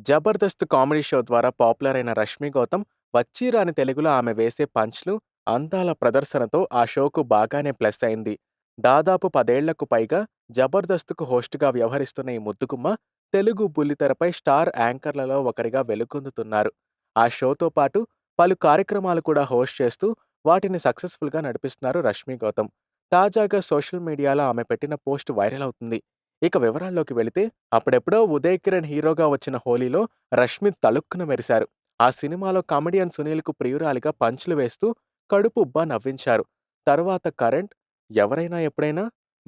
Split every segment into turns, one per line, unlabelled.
Jabardasth comedy show ద్వారా popular అయిన రష్మి గౌతమ్ వచ్చీ రాని తెలుగులో ఆమె వేసే పంచ్లు, అందాల ప్రదర్శనతో ఆ షోకు బాగానే ప్లస్ అయింది. దాదాపు పదేళ్ళకు పైగా జబర్దస్త్‌కు హోస్ట్‌గా వ్యవహరిస్తున్న ఈ ముద్దుగుమ్మ తెలుగు బుల్లితెరపై స్టార్ యాంకర్లలో ఒకరిగా వెలుగొందుతున్నారు. ఆ షోతో పాటు పలు కార్యక్రమాలు కూడా హోస్ట్ చేస్తూ వాటిని సక్సెస్‌ఫుల్‌గా నడిపిస్తున్నారు రష్మి గౌతమ్. తాజాగా సోషల్ మీడియాలో ఆమె పెట్టిన పోస్ట్ వైరల్ అవుతుంది. ఇక వివరాల్లోకి వెళితే అప్పుడెప్పుడో ఉదయ్ కిరణ్ హీరోగా వచ్చిన 'హోలీ'లో రష్మి తలుక్కున మెరిశారు. ఆ సినిమాలో కమెడియన్ సునీల్‌కు ప్రియురాలిగా పంచ్లు వేస్తూ కడుపుబ్బా నవ్వించారు. తరువాత 'కరెంట్', 'ఎవరైనా ఎప్పుడైనా',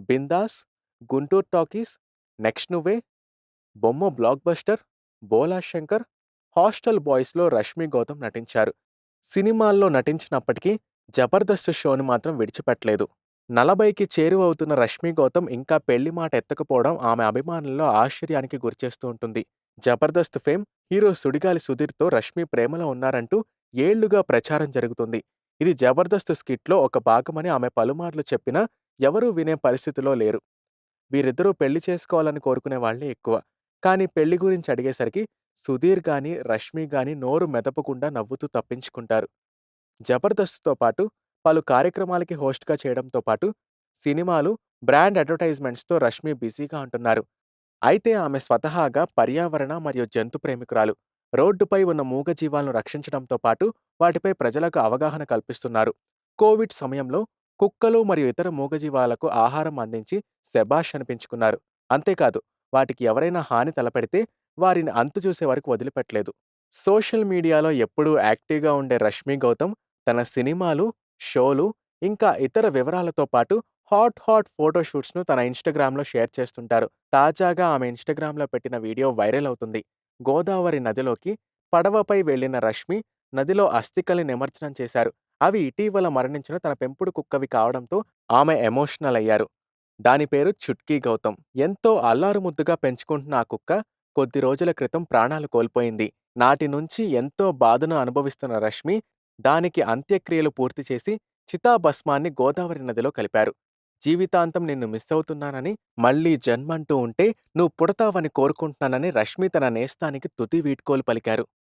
'bindaas', 'Guntur talkies', 'next Nuvve', 'Bomma blockbuster', 'Bhola Shankar', 'hostel బాయ్స్'లో Rashmi Gautam నటించారు. సినిమాల్లో నటించినప్పటికీ జబర్దస్త్ షోను మాత్రం విడిచిపెట్టలేదు. నలభైకి చేరువవుతున్న రష్మి గౌతమ్ ఇంకా పెళ్ళి మాట ఎత్తకపోవడం ఆమె అభిమానుల్లో ఆశ్చర్యానికి గురిచేస్తూ ఉంటుంది. జబర్దస్త్ ఫేమ్ హీరో సుడిగాలి సుధీర్‌తో రష్మి ప్రేమలో ఉన్నారంటూ ఏళ్ళుగా ప్రచారం జరుగుతుంది. ఇది జబర్దస్త్ స్కిట్‌లో ఒక భాగమని ఆమె పలుమార్లు చెప్పినా ఎవరూ వినే పరిస్థితిలో లేరు. వీరిద్దరూ పెళ్ళి చేసుకోవాలని కోరుకునే వాళ్ళే ఎక్కువ. కానీ పెళ్ళి గురించి అడిగేసరికి సుధీర్ గాని రష్మి గాని నోరు మెదపకుండా నవ్వుతూ తప్పించుకుంటారు. జబర్దస్త్‌తో పాటు పలు కార్యక్రమాలకి హోస్ట్‌గా చేయడంతో పాటు సినిమాలు, బ్రాండ్ అడ్వర్టైజ్మెంట్స్‌తో రష్మి బిజీగా ఉంటున్నారు. అయితే ఆమె స్వతహాగా పర్యావరణ మరియు జంతు ప్రేమికురాలు. రోడ్డుపై ఉన్న మూగజీవాలను రక్షించడంతో పాటు వాటిపై ప్రజలకు అవగాహన కల్పిస్తున్నారు. కోవిడ్ సమయంలో కుక్కలు మరియు ఇతర మూగజీవాలకు ఆహారం అందించి శభాష్ అనిపించుకున్నారు. అంతేకాదు వాటికి ఎవరైనా హాని తలపెడితే వారిని అంతుచూసే వరకు వదిలిపెట్టలేదు. సోషల్ మీడియాలో ఎప్పుడూ యాక్టివ్‌గా ఉండే రష్మి గౌతమ్ తన సినిమాలు, షోలు ఇంకా ఇతర వివరాలతో పాటు హాట్ హాట్ ఫోటోషూట్స్ను తన ఇన్‌స్టాగ్రామ్‌లో షేర్ చేస్తుంటారు. తాజాగా ఆమె ఇన్‌స్టాగ్రామ్‌లో పెట్టిన వీడియో వైరల్ అవుతుంది. గోదావరి నదిలోకి పడవపై వెళ్ళిన రష్మి నదిలో అస్థికల్ని నిమజ్జనం చేశారు. అవి ఇటీవల మరణించిన తన పెంపుడు కుక్కవి కావడంతో ఆమె ఎమోషనల్ అయ్యారు. దాని పేరు చుట్కీ గౌతమ్. ఎంతో అల్లారుముద్దుగా పెంచుకుంటున్న ఆ కుక్క కొద్ది రోజుల క్రితం ప్రాణాలు కోల్పోయింది. నాటి నుంచి ఎంతో బాధను అనుభవిస్తున్న రష్మి దానికి అంత్యక్రియలు పూర్తి చేసి చితాభస్మాన్ని గోదావరి నదిలో కలిపారు. జీవితాంతం నిన్ను మిస్సవుతున్నానని, మళ్ళీ జన్మంటూ ఉంటే నువ్వు పుడతావని కోరుకుంటున్నానని రష్మి తన నేస్తానికి తుది వీడ్కోలు పలికారు.